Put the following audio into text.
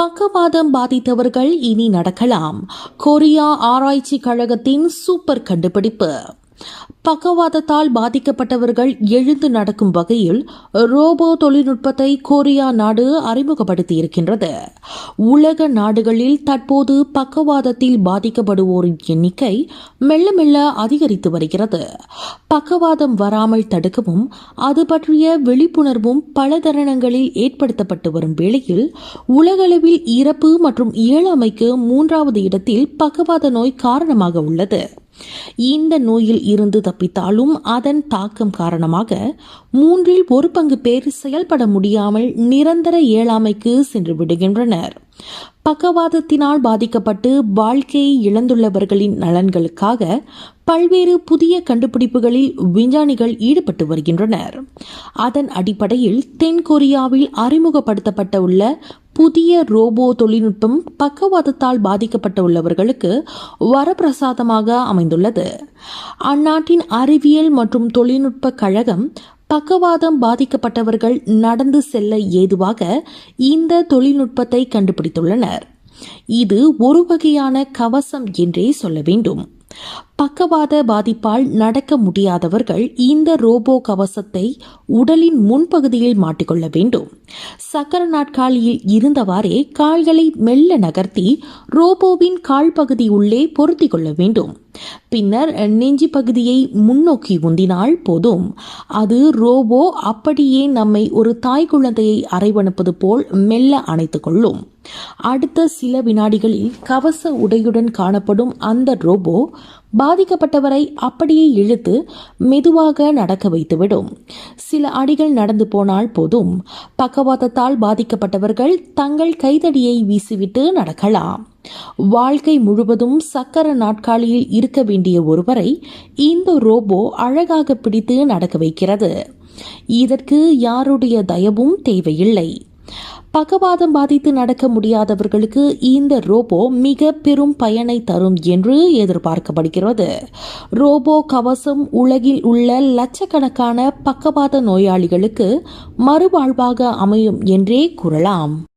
பக்கவாதம் பாதித்தவர்கள் இனி நடக்கலாம். கொரியா ஆராய்ச்சி கழகத்தின் சூப்பர் கண்டுபிடிப்பு. பக்கவாதத்தால் பாதிக்கப்பட்டவர்கள் எழுந்து நடக்கும் வகையில் ரோபோ தொழில்நுட்பத்தை கொரியா நாடு அறிமுகப்படுத்தியிருக்கின்றது. உலக நாடுகளில் தற்போது பக்கவாதத்தில் பாதிக்கப்படுவோரின் எண்ணிக்கை மெல்ல மெல்ல அதிகரித்து வருகிறது. பக்கவாதம் வராமல் தடுக்கவும் அது பற்றிய விழிப்புணர்வும் பல தருணங்களில் ஏற்படுத்தப்பட்டு வரும் வேளையில் உலகளவில் இறப்பு மற்றும் இயலாமைக்கு மூன்றாவது இடத்தில் பக்கவாத நோய் காரணமாக உள்ளது. இந்த நோயில் இருந்து தப்பித்தாலும் அதன் தாக்கம் காரணமாக மூன்றில் ஒரு பங்கு பேர் செயல்பட முடியாமல் நிரந்தர இயலாமைக்கு சென்று விடுகின்றனர். பக்கவாதத்தினால் பாதிக்கப்பட்டு வாழ்க்கையை இழந்துள்ளவர்களின் நலன்களுக்காக பல்வேறு புதிய கண்டுபிடிப்புகளில் விஞ்ஞானிகள் ஈடுபட்டு வருகின்றனர். அதன் அடிப்படையில் தென் கொரியாவில் அறிமுகப்படுத்தப்பட்ட உள்ள புதிய ரோபோ தொழில்நுட்பம் பக்கவாதத்தால் பாதிக்கப்பட்டுள்ளவர்களுக்கு வரப்பிரசாதமாக அமைந்துள்ளது. அந்நாட்டின் அறிவியல் மற்றும் தொழில்நுட்ப கழகம் பக்கவாதம் பாதிக்கப்பட்டவர்கள் நடந்து செல்ல ஏதுவாக இந்த தொழில்நுட்பத்தை கண்டுபிடித்துள்ளனர். இது ஒரு வகையான கவசம் என்றே சொல்ல வேண்டும். பக்கவாத பாதிப்பால் நடக்க முடியாதவர்கள் இந்த ரோபோ கவசத்தை உடலின் முன்பகுதியில் மாட்டிக்கொள்ள வேண்டும். சக்கர நாட்காலியில் இருந்தவாறே கால்களை மெல்ல நகர்த்தி ரோபோவின் கால் பகுதி உள்ளே பொருத்திக் கொள்ள வேண்டும். பின்னர் நெஞ்சி பகுதியை முன்னோக்கி உந்தினால் போதும். அது ரோபோ அப்படியே நம்மை ஒரு தாய் குழந்தையை அரைவணுப்பது போல் மெல்ல அணைத்துக் கொள்ளும். அடுத்த சில வினாடிகளில் கவச உடையுடன் காணப்படும் அந்த ரோபோ பாதிக்கப்பட்டவரை அப்படியே இழுத்து மெதுவாக நடக்க வைத்துவிடும். சில அடிகள் நடந்து போனால் போதும். பக்கவாதத்தால் பாதிக்கப்பட்டவர்கள் தங்கள் கைதடியை வீசிவிட்டு நடக்கலாம். வாழ்க்கை முழுவதும் சக்கர நாட்காலியில் இருக்க வேண்டிய ஒருவரை இந்த ரோபோ அழகாக பிடித்து நடக்க வைக்கிறது. இதற்கு யாருடைய தயவும் தேவையில்லை. பக்கவாதம் பாதித்து நடக்க முடியாதவர்களுக்கு இந்த ரோபோ மிக பெரும் பயனை தரும் என்று எதிர்பார்க்கப்படுகிறது. ரோபோ கவசம் உலகில் உள்ள லட்சக்கணக்கான பக்கவாத நோயாளிகளுக்கு மறுவாழ்வாக அமையும் என்றே கூறலாம்.